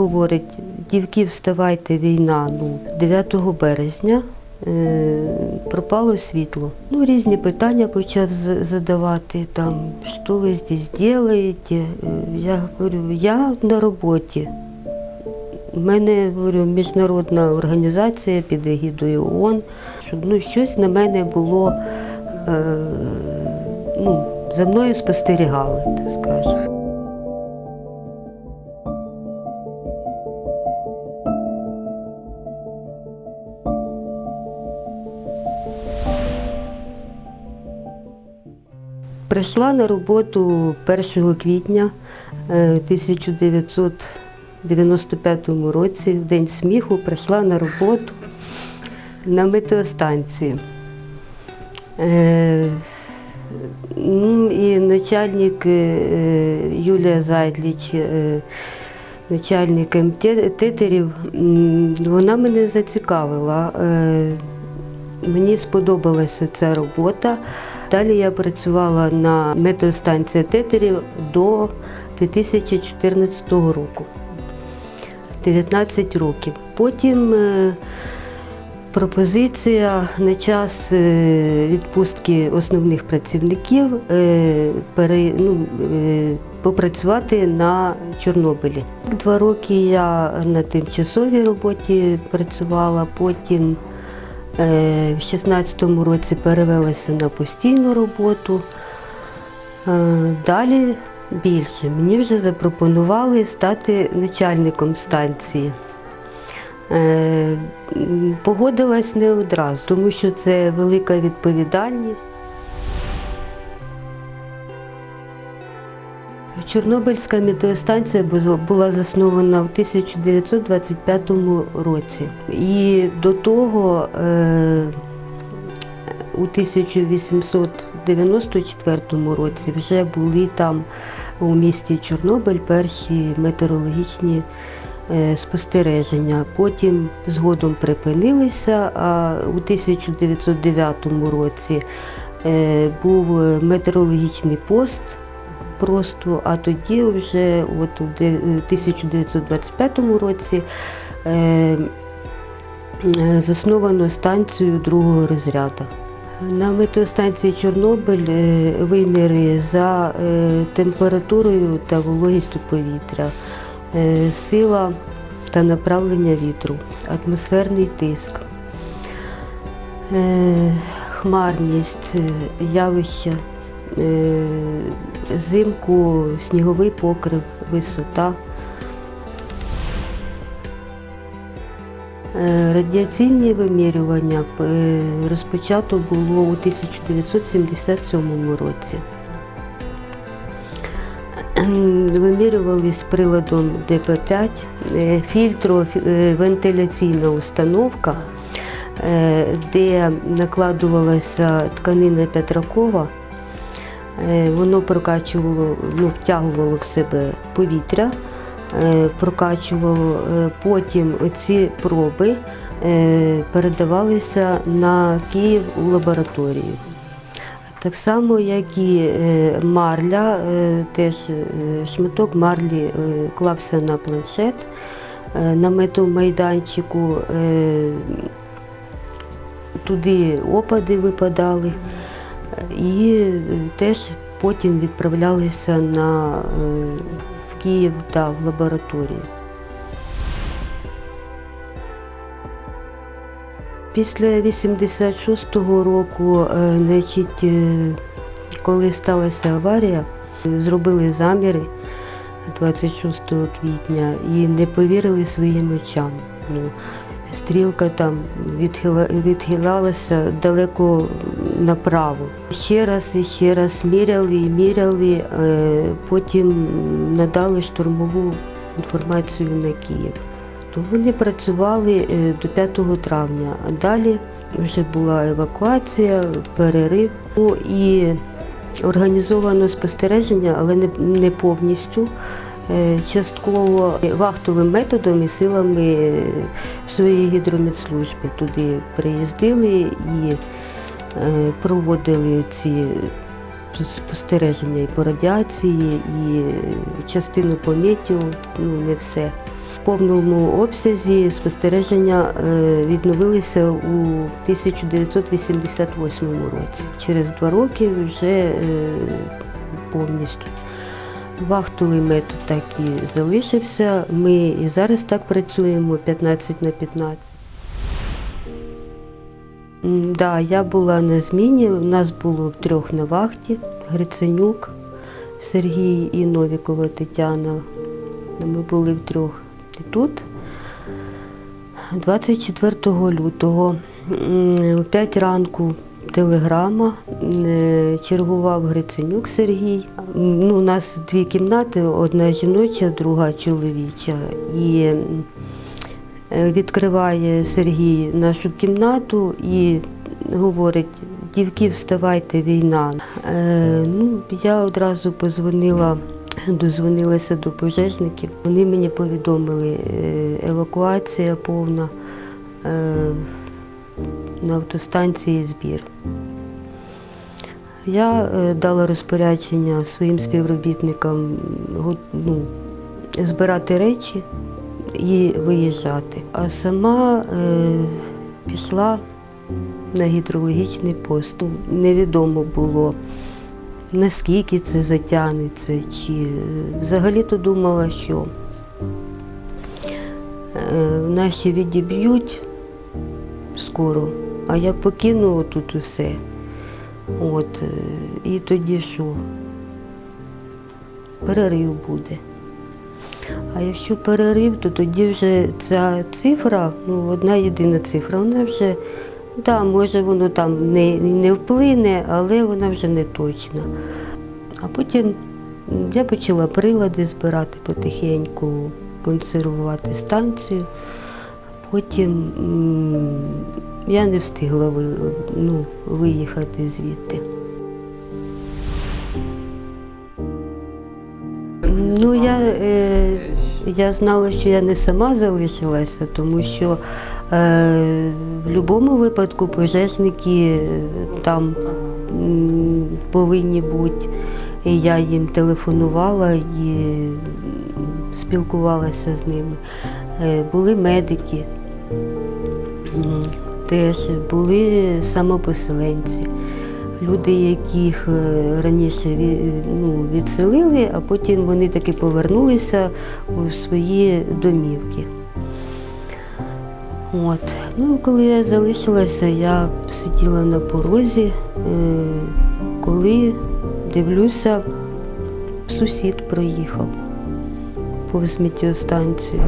говорить, дівки, вставайте, війна. Ну, 9 березня е, пропало світло. Ну, різні питання почав задавати, там, що ви здесь робите? Е, Я говорю, я на роботі. У мене говорю, міжнародна організація під егідою ООН, щоб ну, щось на мене було, е, ну, за мною спостерігали, так скажемо. Прийшла на роботу 1 квітня е, 1995 році, в День сміху, прийшла на роботу на метеостанції. Е, Ну, і начальник е, Юлія Зайдліч, е, начальник МТ тетерів, вона мене зацікавила. Е, Мені сподобалася ця робота. Далі я працювала на метеостанції тетерів до 2014 року. 19 років. Потім е, пропозиція на час е, відпустки основних працівників е, ну, попрацювати на Чорнобилі. Два роки я на тимчасовій роботі працювала, потім В 16-му році перевелася на постійну роботу. Е, Далі більше. Мені вже запропонували стати начальником станції. Е, Погодилась не одразу, тому що це велика відповідальність. Чорнобильська метеостанція була заснована в 1925 році. І до того е, у 1894 році вже були там у місті Чорнобиль перші метеорологічні е, спостереження. Потім згодом припинилися, а у 1909 році е, був метеорологічний пост просто, а тоді вже от у 1925 році е, е, засновано станцію другого розряду. На метеостанції Чорнобиль е, виміри за е, температурою та вологістю повітря, е, сила та направлення вітру, атмосферний тиск, е, хмарність, е, явища, е, взимку сніговий покрив, висота. Е, Радіаційні вимірювання е, розпочато було у 1977 році. Вимірювались приладом ДП-5, е, фільтровентиляційна установка, е, де накладувалася тканина Петракова. Е, Воно прокачувало, ну, втягувало в себе повітря, е, прокачувало. Е, Потім ці проби передавалися на Київ у лабораторію. Так само, як і марля, теж шматок марлі клався на планшет на метомайданчику. е, Туди опади випадали. І е, теж потім відправлялися на, е, в Київ та в лабораторію. Після 86-го року, е, значить, коли сталася аварія, зробили заміри 26 квітня і не повірили своїм очам. Ну, Стрілка там відхила- відхилалася далеко направо. Ще раз і ще раз міряли і міряли, е, потім надали штурмову інформацію на Київ. То вони працювали е, до 5 травня, а далі вже була евакуація, перерив Ну, і організовано спостереження, але не, повністю. Е, Частково вахтовим методом і силами своєї гідромедслужби туди приїздили і проводили ці спостереження і по радіації, і частину по ну не все. В повному обсязі спостереження е, відновилися у 1988 році. Через два роки вже е, повністю. Вахтовий метод так і залишився. Ми і зараз так працюємо 15 на 15. Да, я була на зміні. У нас було трьох на вахті: Гриценюк, Сергій і Новікова Тетяна. Ми були втрьох і тут. 24 лютого о 5 ранку телеграма. е, Чергував Гриценюк Сергій. Ну, у нас дві кімнати, одна жіноча, друга чоловіча. І відкриває Сергій нашу кімнату і говорить: дівки, вставайте, війна. Е, ну, я одразу позвонила, дозвонилася до пожежників. Вони мені повідомили, е, евакуація повна е, на автостанції збір. Я е, дала розпорядження своїм співробітникам ну, збирати речі і виїжджати. А сама е, пішла на гідрологічний пост. Ну, Невідомо було, наскільки це затягнеться, чи е, взагалі-то думала, що е, наші відіб'ють скоро, а я покину тут усе. От, е, і тоді що? Перерив буде. А якщо перерив, то тоді вже ця цифра, ну одна єдина цифра, вона вже, да, може воно там не, не вплине, але вона вже не точна. А потім я почала прилади збирати потихеньку, консервувати станцію. Потім я не встигла ну, виїхати звідти. Ну, я, е, я знала, що я не сама залишилася, тому що е, в будь-якому випадку пожежники е, там м, повинні бути. І я їм телефонувала і спілкувалася з ними. Е, були медики, теж були самопоселенці люди, яких е, раніше ну, відселили, а потім вони таки повернулися у свої домівки. От. Ну, коли я залишилася, я сиділа на порозі, е, коли дивлюся, сусід проїхав повз метеостанцію.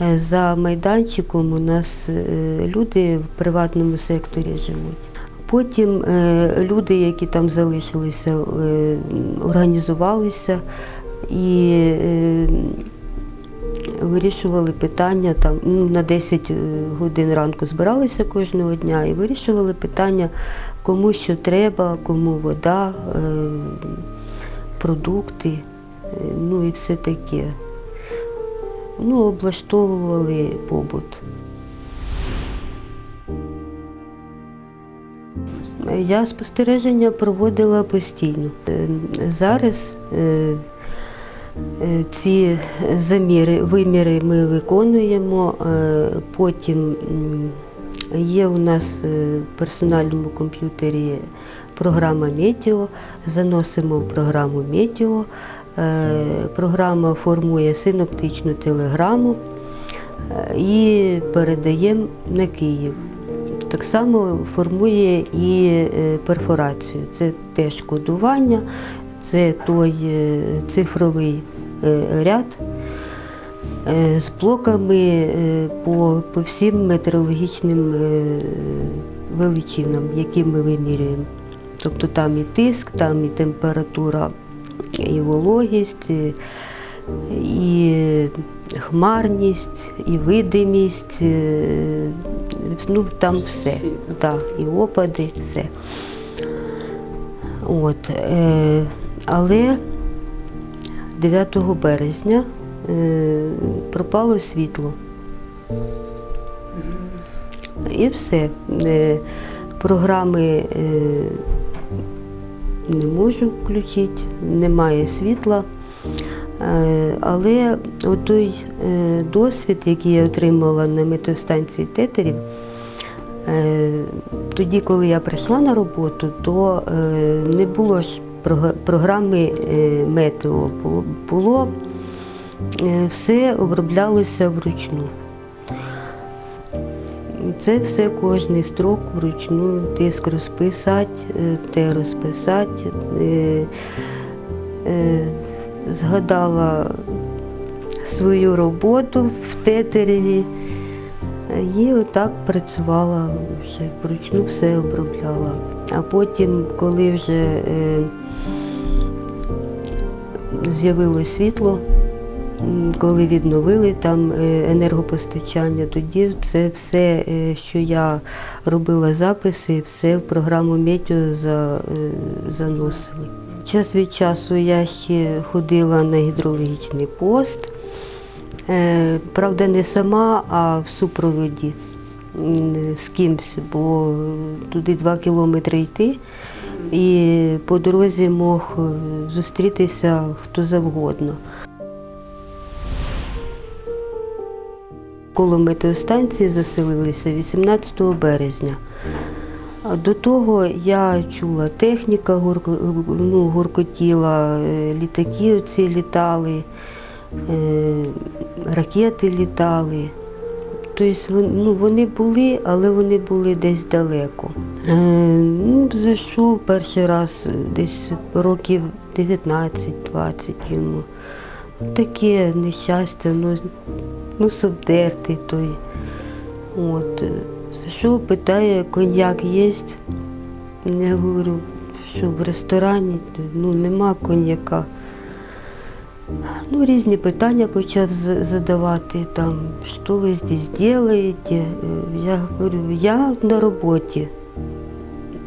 Е, За майданчиком у нас е, люди в приватному секторі живуть. Потім е, люди, які там залишилися, е, організувалися і е, вирішували питання там ну, на 10 годин ранку збиралися кожного дня і вирішували питання, кому що треба, кому вода, продукти, ну і все таке. Ну, облаштовували побут. Я спостереження проводила постійно. Е, Зараз е, е, ці заміри, виміри ми виконуємо. Потім є у нас в персональному комп'ютері програма Метео, заносимо в програму Метео. Е, Програма формує синоптичну телеграму і передаємо на Київ. Так само формує і е, перфорацію. Це теж кодування, це той е, цифровий е, ряд з блоками по, по всім метеорологічним величинам, які ми вимірюємо. Тобто там і тиск, там і температура, і вологість, і, хмарність, і видимість, ну там все. Да, і опади, все. От, е, але 9 березня е, пропало світло. І все. Е, програми е, не можу включити, немає світла. Е, Але той досвід, який я отримала на метеостанції тетерів, е, тоді, коли я прийшла на роботу, то е, не було ж програми е, метео, було е, все оброблялося вручну. Це все кожний строк вручну, тиск розписати, е, те розписати. Згадала свою роботу в тетереві е, і отак працювала вже вручну все обробляла. А потім, коли вже е, з'явилось світло, коли відновили там е, енергопостачання, тоді це все, е, що я робила записи, все в програму за, е, заносили. Час від часу я ще ходила на гідрологічний пост. Е, Правда, не сама, а в супроводі з кимсь, бо туди два кілометри йти, і по дорозі мог е, зустрітися хто завгодно. Коло метеостанції заселилися 18 березня. До того я чула техніка, гурко, ну, гуркотіла, е, літаки оці літали, е, ракети літали. Тобто ну, вони були, але вони були десь далеко. Е, ну, зайшов перший раз десь років 19-20 йому. Таке нещастя, ну, ну совдертий той. От. Зайшов, питає, коньяк є? Я говорю, що в ресторані ну, нема коньяка. Ну, різні питання почав задавати, там, що ви здесь делаете? Е, Я говорю, я на роботі.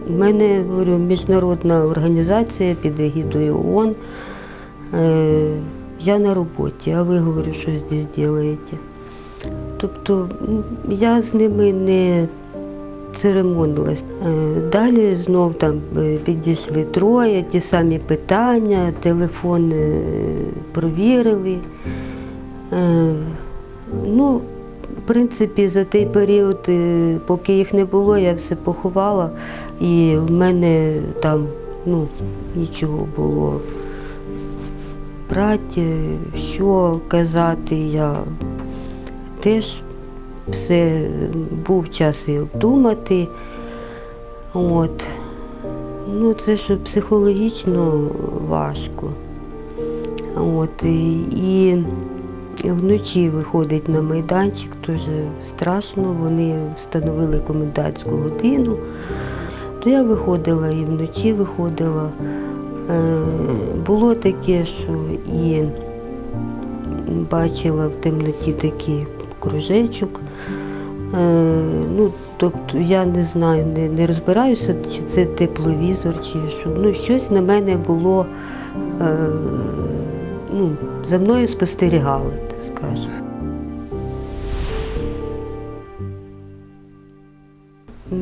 У мене говорю, міжнародна організація під егідою ООН. Е, Я на роботі, а ви говорю, що здесь делаете? Тобто я з ними не церемонилась. Е, Далі знов там е, підійшли троє, ті самі питання, телефон е, провірили. Ну, в принципі, за той період, поки їх не було, я все поховала, і в мене там ну, нічого було. Брати, що казати, я теж все був час і обдумати. От. Ну, це що психологічно важко. От. І, вночі виходить на майданчик, дуже страшно. Вони встановили комендантську годину. То я виходила і вночі виходила. Е, було таке, що і бачила в темноті такий кружечок. Е, ну, тобто я не знаю, не, не розбираюся, чи це тепловізор, чи що. Ну, щось на мене було, е, ну, за мною спостерігали, так скажемо.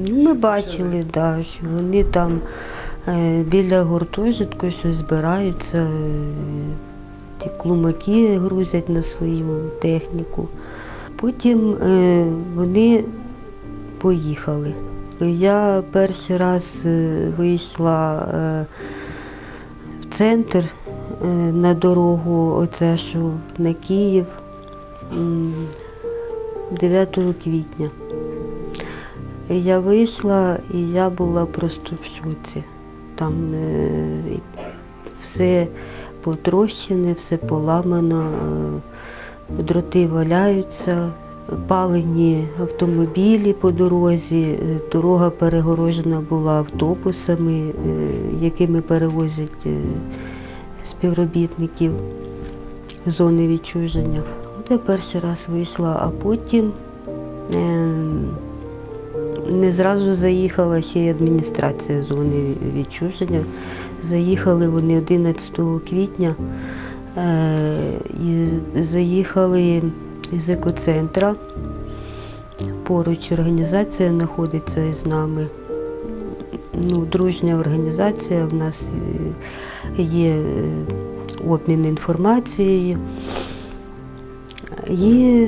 Ми бачили, да, що вони там е, біля гуртожитку щось збираються, е, ті клумаки грузять на свою техніку. Потім е, вони поїхали. Я перший раз е, вийшла е, в центр на дорогу, оце що на Київ 9 квітня. Я вийшла і я була просто в шоці. Там все потрощене, все поламано, дроти валяються, палені автомобілі по дорозі, е, дорога перегорожена була автобусами, е, якими перевозять е, співробітників зони відчуження. От я перший раз вийшла, а потім. не зразу заїхала ще й адміністрація зони відчуження. Заїхали вони 11 квітня і заїхали з екоцентра. Поруч організація знаходиться із нами. Ну, дружня організація. В нас е, є е, обмін інформацією. І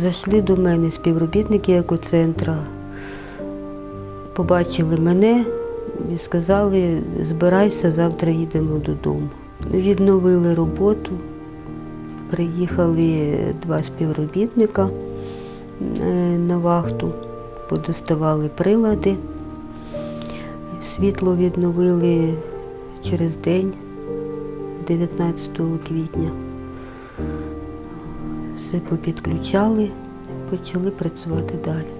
зайшли до мене співробітники екоцентра, побачили мене і сказали, збирайся, завтра їдемо додому. Відновили роботу, приїхали два співробітника е, на вахту, подоставали прилади, світло відновили через день, 19 квітня. Все попідключали, почали працювати далі.